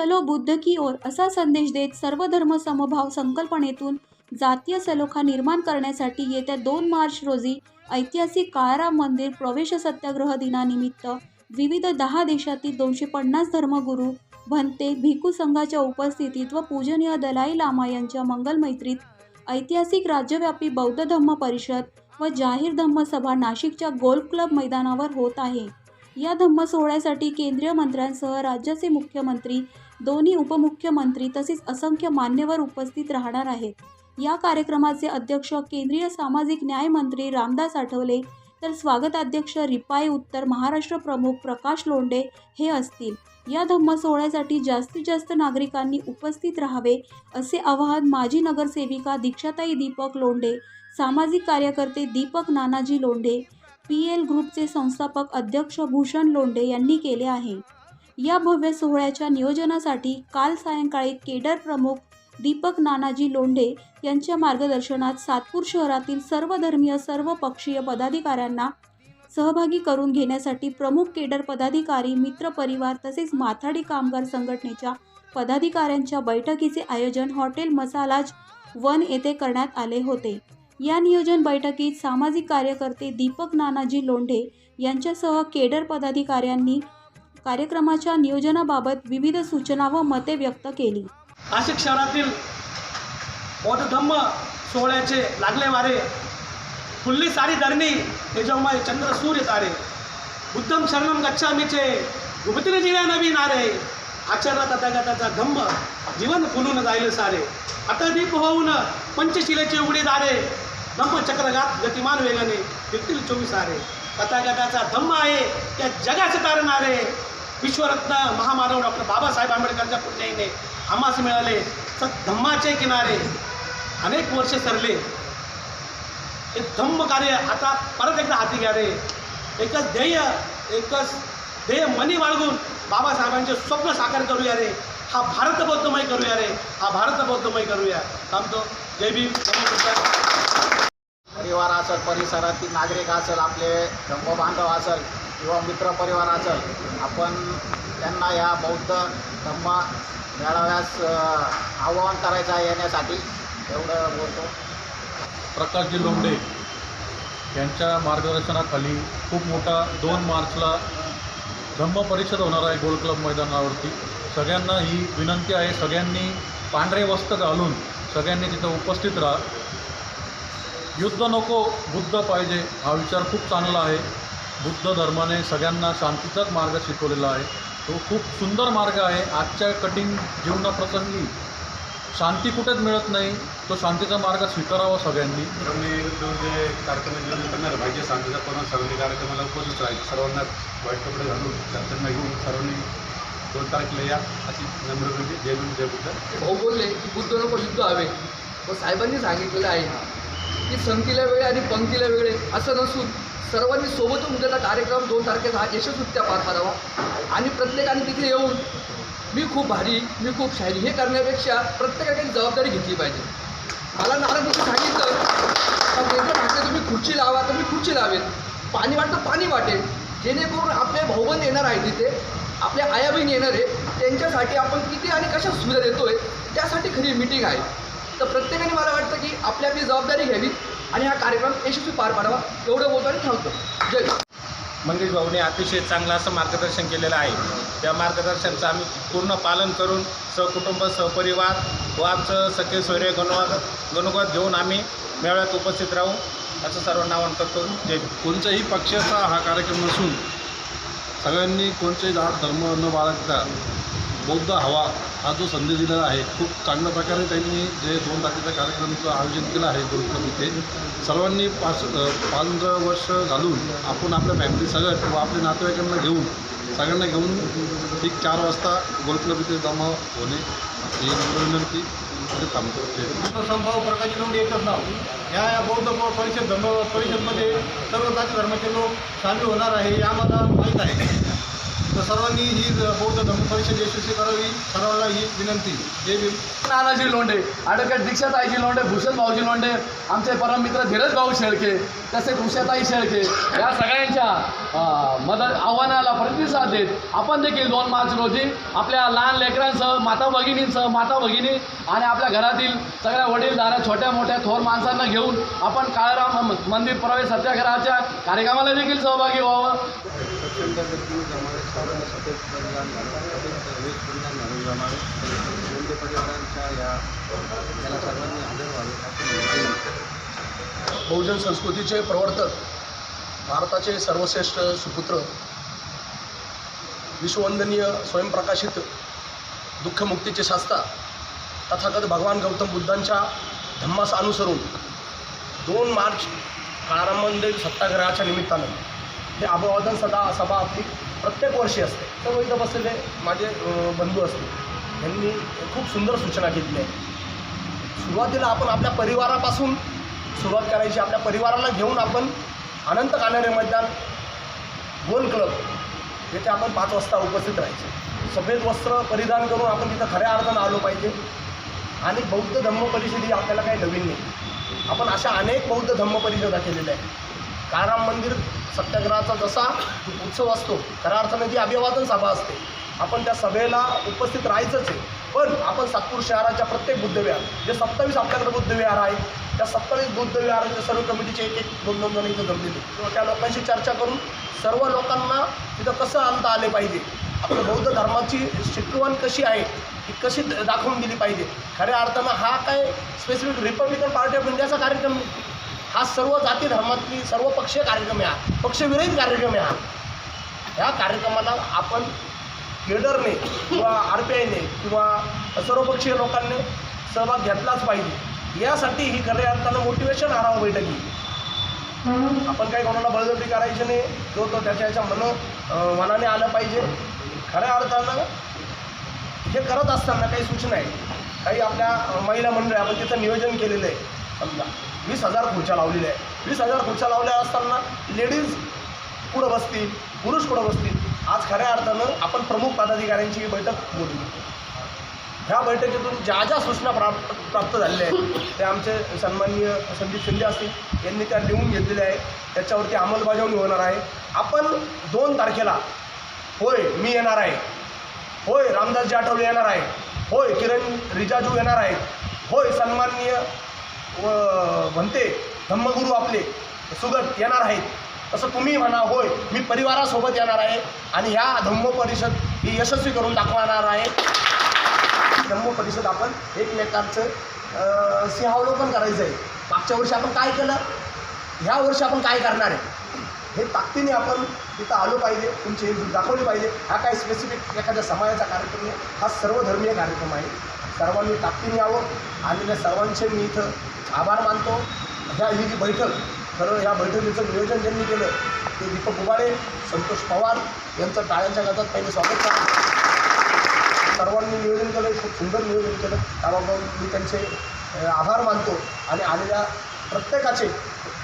चलो बुद्ध की ओर असा संदेश देत सर्व धर्म समभाव संकल्पनेतून जातीय सलोखा निर्माण करण्यासाठी येत्या दोन मार्च रोजी ऐतिहासिक काळाराम मंदिर प्रवेश सत्याग्रह दिनानिमित्त विविध दहा देशातील दोनशे पन्नास धर्मगुरू भंते भिक्खू संघाच्या उपस्थितीत व पूजनीय दलाई लामा यांच्या मंगलमैत्रीत ऐतिहासिक राज्यव्यापी बौद्ध धम्म परिषद व जाहीर धम्म सभा नाशिकच्या गोल्फ क्लब मैदानावर होत आहे. या धम्म सोहळ्यासाठी केंद्रीय मंत्र्यांसह राज्याचे मुख्यमंत्री दोन्ही उपमुख्यमंत्री तसेच असंख्य मान्यवर उपस्थित राहणार आहेत. या कार्यक्रमाचे अध्यक्ष केंद्रीय सामाजिक न्याय मंत्री रामदास आठवले तर स्वागताध्यक्ष रिपाई उत्तर महाराष्ट्र प्रमुख प्रकाश लोंडे हे असतील. या धम्म सोहळ्यासाठी जास्तीत जास्त नागरिकांनी उपस्थित राहावे असे आवाहन माजी नगरसेविका दीक्षाताई दीपक लोंढे सामाजिक कार्यकर्ते दीपक नानाजी लोंढे पी एल ग्रुपचे संस्थापक अध्यक्ष भूषण लोंढे यांनी केले आहे. या भव्य सोहळ्याच्या नियोजनासाठी काल सायंकाळी केडर प्रमुख दीपक नानाजी लोंढे यांच्या मार्गदर्शनात सातपूर शहरातील सर्व धर्मीय सर्व पक्षीय पदाधिकाऱ्यांना सहभागी करून घेण्यासाठी प्रमुख केडर पदाधिकारी मित्रपरिवार तसेच माथाडी कामगार संघटनेच्या पदाधिकाऱ्यांच्या बैठकीचे आयोजन हॉटेल मसालाज वन येथे करण्यात आले होते. या नियोजन बैठकीत सामाजिक कार्यकर्ते दीपक नानाजी लोंढे यांच्यासह केडर पदाधिकाऱ्यांनी कार्यक्रमाच्या नियोजनाबाबत विविध सूचना व मते व्यक्त केली. नाशिक शहरातील बौद्ध धम्म सोहळ्याचे लागले वारे फुल्ली सारी धरणी तेजोमय चंद्र सूर्य तारे बुद्धम शरणम गच्छामीचे गुप्तीने जिव्या नवी नारे आचरण तथागताचा धम्म जीवन फुलून जाईल सारे. आता दीप होऊन पंचशिलेचे उडी दारे धम्म चक्रगात गतिमान वेगाने फिरतील चोवीस आरे. तथागताचा धम्म आहे त्या जगाचे तारणारे विश्वरत्न महामानव डॉक्टर बाबासाहेब आंबेडकरच्या पुण्याईने आम्हास मिळाले. सत धम्माचे किनारे अनेक वर्ष सरले. हे धम्म कार्य आता परत एकदा हाती घ्या रे एकच ध्येय एकच ध्येय मनी बाळगून बाबासाहेबांचे स्वप्न साकार करूया रे. हा भारत बौद्धमय करूया रे. हा भारत बौद्धमय करूया. थांबतो. जय भीम. परिवार असेल परिसरातील नागरिक असेल आपले धर्म बांधव असेल किंवा मित्र परिवार असेल आपण त्यांना या बौद्ध धम्म मेळाव्यास आवाहन करायचं आहे येण्यासाठी. एवढं बोलतो. प्रकाशजी लोंडे यांच्या मार्गदर्शनाखाली खूप मोठा दोन मार्चला धम्म परिषद होणार आहे गोल क्लब मैदानावरती. सगळ्यांना ही विनंती आहे. सगळ्यांनी पांढरे वस्त्र घालून सगळ्यांनी तिथं उपस्थित राहा. युद्ध नको बुद्ध पाहिजे हा विचार खूप चांगला आहे. बुद्ध धर्माने सगळ्यांना शांतीचाच मार्ग शिकवलेला आहे. तो खूप सुंदर मार्ग आहे. आजच्या कठीण जीवनाप्रसंगी शांती कुठेच मिळत नाही. तो शांतीचा मार्ग स्वीकारावा सगळ्यांनी. जो कार्यक्रम करणार पाहिजे शांतीचा करून सर्वांनी कार्यक्रमाला उपस्थित राहील. सर्वांना वाईट कपडे घालून घेऊन सर्वांनी दोन तारखेला या अशी नम्र विनंती जय भीम जय बुद्ध. भाऊ बोलले की बुद्ध नको युद्ध हवे. व साहेबांनी सांगितलेलं आहे. की संगतीला वेळे आणि पंक्तीला वेळे असं नसून सर्वांनी सोबत होऊन त्याचा कार्यक्रम दोन तारखेचा हा यशस्वीत्या पार पाडावा. आणि प्रत्येकाने तिथे येऊन मी खूप भारी मी खूप शाहिरी हे करण्यापेक्षा प्रत्येकाने जबाबदारी घेतली पाहिजे. मला नारायणजी सांगितलं का देशा ठाकरे तुम्ही खुर्ची लावा तर मी खुर्ची लावेल. पाणी वाटतं पाणी वाटेल. जेणेकरून आपले भाऊबंद येणार आहे तिथे आपल्या आया बहीण येणार आहे त्यांच्यासाठी आपण किती आणि कशा सुविधा देतोय त्यासाठी खरी मीटिंग आहे. तर प्रत्येकाने मला वाटतं की आपली आपली जबाबदारी घ्यावी आणि हा कार्यक्रम यशस्वी पार पाडावा एवढं बोलतो आणि थांबतो जय. मंगेश भाऊने अतिशय चांगलं असं मार्गदर्शन केलेलं आहे त्या मार्गदर्शनाचं आम्ही पूर्ण पालन करून सहकुटुंब सहपरिवार व आमचं सखे सोयरे गणवाद गणुगत घेऊन आम्ही मेळाव्यात उपस्थित राहू असं सर्वांना आवाहन करतो भीम. कोणत्याही पक्षाचा हा कार्यक्रम नसून सगळ्यांनी कोणतेही जात धर्म न बाळगता बौद्ध हवा हा जो संदेश दिलेला आहे खूप चांगल्या प्रकारे त्यांनी जे दोन तारखेच्या कार्यक्रमाचं आयोजन केलं आहे गोलक्लब इथे सर्वांनी पाच पाच वर्ष घालून आपण आपल्या फॅमिली सगळ्यात व आपल्या नातेवाईकांना घेऊन सगळ्यांना घेऊन ठीक चार वाजता गोलक्लब इथे जमा होणे ही विनंती इथे थांबतो संभाव प्रकाश लोंढे एकच नाव. या या बौद्ध परिषद धर्म परिषदमध्ये सर्व जाती धर्माचे लोक सामील होणार आहे हे आम्हाला माहीत आहे. तर सर्वांनी ही बौद्ध धर्म परिषद यशस्वी करावी. सर्वांना ही विनंती. हे नानाजी लोंढे ॲडव्होकेट दीक्षाताईजी लोंढे भूषण भाऊजी लोंढे आमचे परममित्र धीरज भाऊ शेळके तसेच उषाताई शेळके या सगळ्यांच्या मदत आव्हानाला प्रतिसाद देत आपण देखील दोन मार्च रोजी आपल्या लहान लेकरांसह माता भगिनींसह माता भगिनी आणि आपल्या घरातील सगळ्या वडीलधाऱ्या छोट्या मोठ्या थोर माणसांना घेऊन आपण काळाराम मंदिर प्रवेश सत्याग्रहाच्या कार्यक्रमाला देखील सहभागी व्हावं. बहुजन संस्कृतीचे प्रवर्तक भारताचे सर्वश्रेष्ठ सुपुत्र विश्ववंदनीय स्वयंप्रकाशित दुःखमुक्तीचे शास्ता तथागत भगवान गौतम बुद्धांच्या धम्मास अनुसरून दोन मार्च काळाराम मंदिर सत्याग्रहाच्या निमित्तानं हे अभिवादन सदा सभा आपली प्रत्येक वर्षी असते. सर्व इथं बसलेले माझे बंधू असतील. यांनी खूप सुंदर सूचना घेतली आहे. सुरुवातीला आपण आपल्या परिवारापासून सुरुवात करायची आपल्या परिवाराला घेऊन आपण अनंत कानडे मैदान गोल क्लब येथे आपण पाच वाजता उपस्थित राहायचे. सफेद वस्त्र परिधान करून आपण तिथं खऱ्या अर्थानं आलो पाहिजे. आणि बौद्ध धम्म परिषद ही आपल्याला काही नवीन नाही. आपण अशा अनेक बौद्ध धम्म परिषदा केलेल्या आहेत. काळाराम मंदिर सत्याग्रहाचा जसा उत्सव असतो खऱ्या अर्थानं ती अभिवादन सभा असते. आपण त्या सभेला उपस्थित राहायचंच आहे. पण आपण सातपूर शहराच्या प्रत्येक बुद्धविहार जे सत्तावीस आपल्याकडे बुद्धविहार आहे त्या सत्तावीस बुद्धविहाराच्या सर्व कमिटीचे एक एक दोन दोन जण इथं जमलेले किंवा त्या लोकांशी चर्चा करून सर्व लोकांना तिथं कसं आणता आले पाहिजे आपल्या बौद्ध धर्माची शिकवण कशी आहे ही कशी दाखवून दिली पाहिजे. खऱ्या अर्थानं हा काय स्पेसिफिक रिपब्लिकन पार्टी ऑफ इंडियाचा कार्यक्रम हा सर्व जाती धर्मातली सर्व पक्षीय कार्यक्रम आहे हा. पक्षविरहित कार्यक्रम आहे हा. ह्या कार्यक्रमाला आपण केडरने किंवा आर पी आयने किंवा सर्वपक्षीय लोकांनी सहभाग घेतलाच पाहिजे. यासाठी ही खऱ्या अर्थानं मोटिवेशन आणावं बैठक. ही आपण काही कोणाला बळजबरी करायची नाही जो तो त्याच्या याच्या मन मनाने आलं पाहिजे. खऱ्या अर्थानं हे करत असताना काही सूचना आहे काही आपल्या महिला मंडळ आपण तिथं नियोजन केलेलं आहे. समजा. वीस हजार खुर्च्या लावलेल्या आहे वीस हजार खुर्च्या लावल्या असताना लेडीज पुढं बसतील? पुरुष पुढं बसतील? आज खऱ्या अर्थानं आपण प्रमुख पदाधिकाऱ्यांची ही बैठक बोलली ह्या बैठकीतून ज्या ज्या सूचना प्राप्त प्राप्त झालेल्या आहेत त्या आमचे सन्माननीय संदीप शिंदे असतील यांनी त्या लिहून घेतलेल्या आहे त्याच्यावरती अंमलबजावणी होणार आहे. आपण दोन तारखेला होय मी येणार आहे. होय रामदासजी आठवले येणार आहे. होय किरण रिजाजू येणार आहेत. होय सन्माननीय व म्हणते धम्मगुरू आपले सुगत येणार आहेत. असं तुम्ही म्हणा होय मी परिवारासोबत येणार आहे आणि ह्या धम्म परिषद ही यशस्वी करून दाखवणार आहे. धम्म परिषद आपण एकमेकांचं सिंहावलोकन करायचं आहे मागच्या वर्षी आपण काय केलं? ह्या वर्षी आपण काय करणार आहे? हे ताकदीने आपण तिथं आलो पाहिजे तुमची हे दाखवली पाहिजे. हा काय स्पेसिफिक एखाद्या समाजाचा कार्यक्रम आहे. हा सर्वधर्मीय कार्यक्रम आहे. सर्वांनी ताकदीने यावं आलेल्या सर्वांचे मी इथं आभार मानतो. ह्या ही जी बैठक खरं ह्या बैठकीचं नियोजन ज्यांनी केलं ते दीपक उबाळे संतोष पवार यांचं टाळ्यांच्या गजात पहिले स्वागत करा. सर्वांनी नियोजन केलं खूप सुंदर नियोजन केलं. त्याबाबत मी त्यांचे आभार मानतो आणि आलेल्या प्रत्येकाचे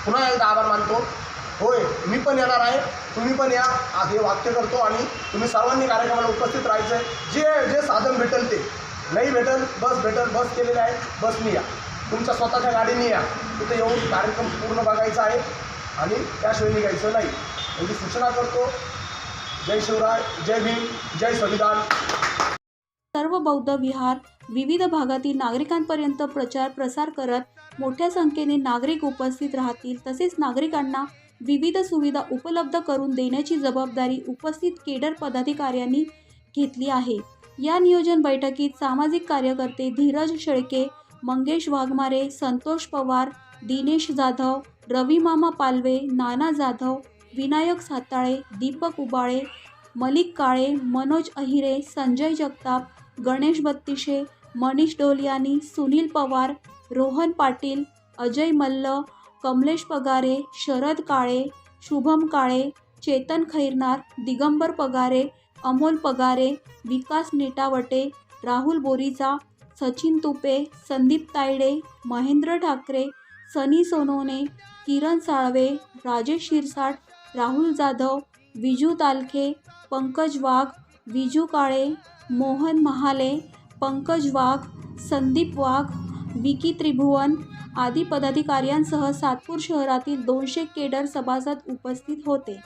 पुन्हा एकदा आभार मानतो. होय मी पण येणार आहे तुम्ही पण या हे वाक्य करतो आणि तुम्ही सर्वांनी कार्यक्रमाला उपस्थित राहायचं आहे जे जे साधन भेटेल ते. नाही भेटेल बस भेटेल बस केलेलं आहे बसनी या. तुमच्या स्वतःच्या गाडीने या. तिथे येऊन कार्यक्रम पूर्ण बघायचा आहे आणि त्याशिवाय निघायचं नाही. एवढी सूचना करतो. जय शिवराय जय भीम जय संविधान. सर्व बौद्ध विहार विविध भागातील नागरिकांपर्यंत प्रचार प्रसार करत मोठ्या संख्येने नागरिक उपस्थित राहतील. तसेच नागरिकांना विविध सुविधा उपलब्ध करून देण्याची जबाबदारी उपस्थित केडर पदाधिकाऱ्यांनी घेतली आहे. या नियोजन बैठकीत सामाजिक कार्यकर्ते धीरज शेळके मंगेश वाघमारे संतोष पवार दिनेश जाधव रविमामा पालवे नाना जाधव विनायक साताळे दीपक उबाळे मलिक काळे मनोज अहिरे संजय जगताप गणेश बत्तिशे मनीष डोलियानी सुनील पवार रोहन पाटील अजय मल्ल कमलेश पगारे शरद काळे शुभम काळे चेतन खैरनार दिगंबर पगारे अमोल पगारे विकास नेटावटे राहुल बोरीचा सचिन तुपे संदीप तायडे महेंद्र ठाकरे सनी सोनोने किरण साळवे राजेश शिरसाट राहुल जाधव विजू तालखे पंकज वाघ विजू काळे मोहन महाले पंकज वाघ संदीप वाघ विकी त्रिभुवन आदी पदाधिकाऱ्यांसह सातपूर शहरातील दोनशे केडर सभासद उपस्थित होते.